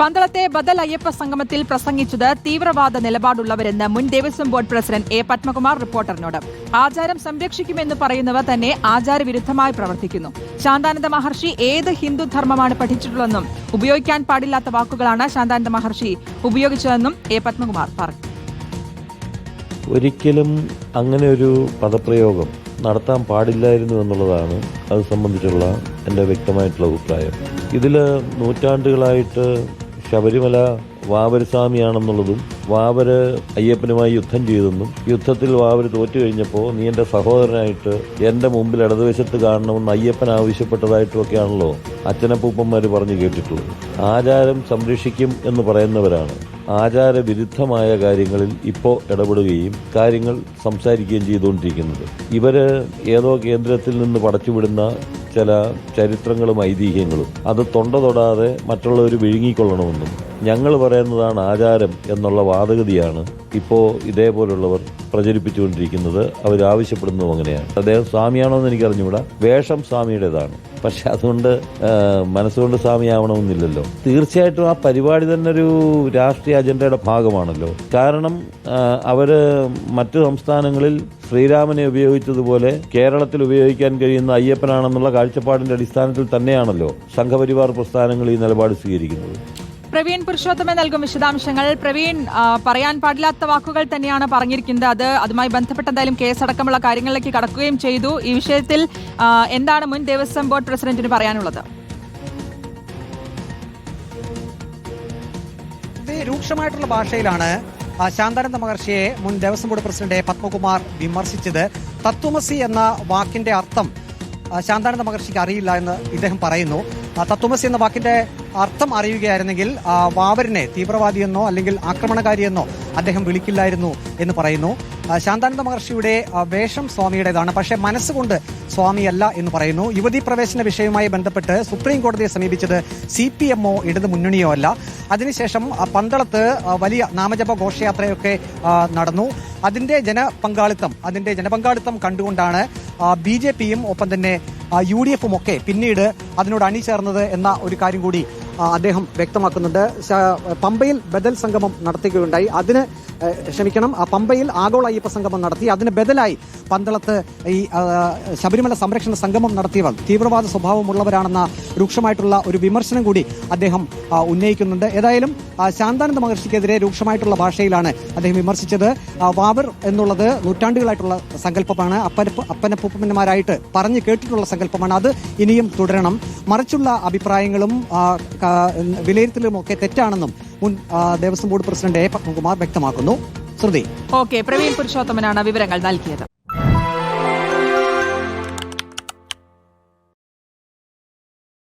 പന്തളത്തെ ബദൽ അയ്യപ്പ സംഗമത്തിൽ പ്രസംഗിച്ചത് തീവ്രവാദ നിലപാടുള്ളവരെന്ന് മുൻ Devaswom board president A Padmakumar റിപ്പോർട്ടറിനോട്. ആചാരം സംരക്ഷിക്കുമെന്ന് പറയുന്നവർ തന്നെ ആചാരവിരുദ്ധമായി പ്രവർത്തിക്കുന്നു. ശാന്താനന്ദ മഹർഷി ഏത് ഹിന്ദു ധർമ്മമാണ് പഠിച്ചിട്ടുള്ളതെന്നും ഉപയോഗിക്കാൻ പാടില്ലാത്ത വാക്കുകളാണ് ശാന്താനന്ദ മഹർഷി ഉപയോഗിച്ചതെന്നും എ പത്മകുമാർ പറഞ്ഞു. ഒരിക്കലും അങ്ങനെ ഒരു പദപ്രയോഗം നടത്താൻ പാടില്ലായിരുന്നു എന്നുള്ളതാണ് അത് സംബന്ധിച്ചുള്ള എന്റെ വ്യക്തമായിട്ടുള്ള അഭിപ്രായം. ഇതിൽ നൂറ്റാണ്ടുകളായിട്ട് ശബരിമല വാവരസ്വാമിയാണെന്നുള്ളതും വാവര് അയ്യപ്പനുമായി യുദ്ധം ചെയ്തെന്നും യുദ്ധത്തിൽ വാവര് തോറ്റു കഴിഞ്ഞപ്പോൾ നീ എന്റെ സഹോദരനായിട്ട് എന്റെ മുമ്പിൽ ഇടതുവശത്ത് കാണണമെന്ന് അയ്യപ്പൻ ആവശ്യപ്പെട്ടതായിട്ടുമൊക്കെയാണല്ലോ അച്ഛനപ്പൂപ്പന്മാർ പറഞ്ഞു കേട്ടിട്ടുള്ളത്. ആചാരം സംരക്ഷിക്കും എന്ന് പറയുന്നവരാണ്. ആചാരവിരുദ്ധമായ കാര്യങ്ങളിൽ ഇപ്പോൾ ഇടപെടുകയും കാര്യങ്ങൾ സംസാരിക്കുകയും ചെയ്തുകൊണ്ടിരിക്കുന്നത്. ഇവർ ഏതോ കേന്ദ്രത്തിൽ നിന്ന് പടച്ചുവിടുന്ന ചില ചരിത്രങ്ങളും ഐതിഹ്യങ്ങളും. അത് തൊണ്ട തൊടാതെ മറ്റുള്ളവർ വിഴുങ്ങിക്കൊള്ളണമെന്നും ഞങ്ങൾ പറയുന്നതാണ് ആചാരം എന്നുള്ള വാദഗതിയാണ് ഇപ്പോൾ ഇതേപോലുള്ളവർ പ്രചരിപ്പിച്ചുകൊണ്ടിരിക്കുന്നത് അവരാവശ്യപ്പെടുന്നതും അങ്ങനെയാണ്. അദ്ദേഹം സ്വാമിയാണോ എന്ന് എനിക്ക് അറിഞ്ഞുകൂടാ. വേഷം സ്വാമിയുടേതാണ്. പക്ഷെ അതുകൊണ്ട് മനസ്സുകൊണ്ട് സ്വാമിയാവണമെന്നില്ലല്ലോ. തീർച്ചയായിട്ടും ആ പരിപാടി തന്നെ ഒരു രാഷ്ട്രീയ അജണ്ടയുടെ ഭാഗമാണല്ലോ. കാരണം അവർ മറ്റു സംസ്ഥാനങ്ങളിൽ ശ്രീരാമനെ ഉപയോഗിച്ചതുപോലെ കേരളത്തിൽ ഉപയോഗിക്കാൻ കഴിയുന്ന അയ്യപ്പനാണെന്നുള്ള കാഴ്ചപ്പാടിന്റെ അടിസ്ഥാനത്തിൽ തന്നെയാണല്ലോ സംഘപരിവാർ പ്രസ്ഥാനങ്ങൾ ഈ നിലപാട് സ്വീകരിക്കുന്നത്. പ്രവീൺ പുരുഷോത്തമൻ നൽകും വിശദാംശങ്ങൾ. പ്രവീൺ പറയാൻ പാടില്ലാത്ത വാക്കുകൾ തന്നെയാണ് പറഞ്ഞിരിക്കുന്നത്. അത് അതുമായി ബന്ധപ്പെട്ട് എന്തായാലും കേസടക്കമുള്ള കാര്യങ്ങളിലേക്ക് കടക്കുകയും ചെയ്തു. ഈ വിഷയത്തിൽ എന്താണ് മുൻ ദേവസ്വം ബോർഡ് പ്രസിഡന്റിന് പറയാനുള്ളത്? രൂക്ഷമായിട്ടുള്ള ഭാഷയിലാണ് ശാന്താനന്ദ മഹർഷിയെ മുൻ ദേവസ്വം ബോർഡ് പ്രസിഡന്റ് പത്മകുമാർ വിമർശിച്ചത്. തത്വമസി എന്ന വാക്കിന്റെ അർത്ഥം ശാന്താനന്ദ മഹർഷിക്ക് അറിയില്ല എന്ന് ഇദ്ദേഹം പറയുന്നു. തത്വമസി എന്ന വാക്കിന്റെ അർത്ഥം അറിയുകയായിരുന്നെങ്കിൽ വാവരനെ തീവ്രവാദിയെന്നോ അല്ലെങ്കിൽ ആക്രമണകാരിയെന്നോ അദ്ദേഹം വിളിക്കില്ലായിരുന്നു എന്ന് പറയുന്നു. ശാന്താനന്ദ മഹർഷിയുടെ വേഷം സ്വാമിയുടേതാണ്. പക്ഷേ മനസ്സുകൊണ്ട് സ്വാമിയല്ല എന്ന് പറയുന്നു. യുവതി പ്രവേശന വിഷയവുമായി ബന്ധപ്പെട്ട് സുപ്രീം കോടതിയെ സമീപിച്ചത് സി പി എമ്മോ ഇടതു മുന്നണിയോ അല്ല. അതിനുശേഷം പന്തളത്ത് വലിയ നാമജപ ഘോഷയാത്രയൊക്കെ നടന്നു. അതിന്റെ ജനപങ്കാളിത്തം അതിന്റെ ജനപങ്കാളിത്തം കണ്ടുകൊണ്ടാണ് ബി ജെ പിയും ഒപ്പം തന്നെ യു ഡി എഫും ഒക്കെ പിന്നീട് അതിനോട് അണിചേർന്നത് എന്ന ഒരു കാര്യം കൂടി അദ്ദേഹം വ്യക്തമാക്കുന്നുണ്ട്. പമ്പയിൽ ബദൽ സംഗമം നടത്തുകയുണ്ടായി. അതിന് ക്ഷമിക്കണം പമ്പയിൽ ആഗോള അയ്യപ്പ സംഗമം നടത്തി. അതിന് ബദലായി പന്തളത്ത് ഈ ശബരിമല സംരക്ഷണ സംഗമം നടത്തിയവർ തീവ്രവാദ സ്വഭാവമുള്ളവരാണെന്ന രൂക്ഷമായിട്ടുള്ള ഒരു വിമർശനം കൂടി അദ്ദേഹം ഉന്നയിക്കുന്നുണ്ട്. ഏതായാലും ശാന്താനന്ദ മഹർഷിക്കെതിരെ രൂക്ഷമായിട്ടുള്ള ഭാഷയിലാണ് അദ്ദേഹം വിമർശിച്ചത്. വാവർ എന്നുള്ളത് നൂറ്റാണ്ടുകളായിട്ടുള്ള സങ്കല്പമാണ്. അപ്പനപ്പ് അപ്പനപ്പൂപ്പന്മാരായിട്ട് പറഞ്ഞു കേട്ടിട്ടുള്ള സങ്കല്പമാണ്. അത് ഇനിയും തുടരണം. മറിച്ചുള്ള അഭിപ്രായങ്ങളും വിലയിരുത്തലും ഒക്കെ തെറ്റാണെന്നും മുൻ Devaswom board president A Padmakumar വ്യക്തമാക്കുന്നു. ശ്രുതി. ഓക്കെ പ്രവീൺ പുരുഷോത്തമനാണ് വിവരങ്ങൾ നൽകിയത്.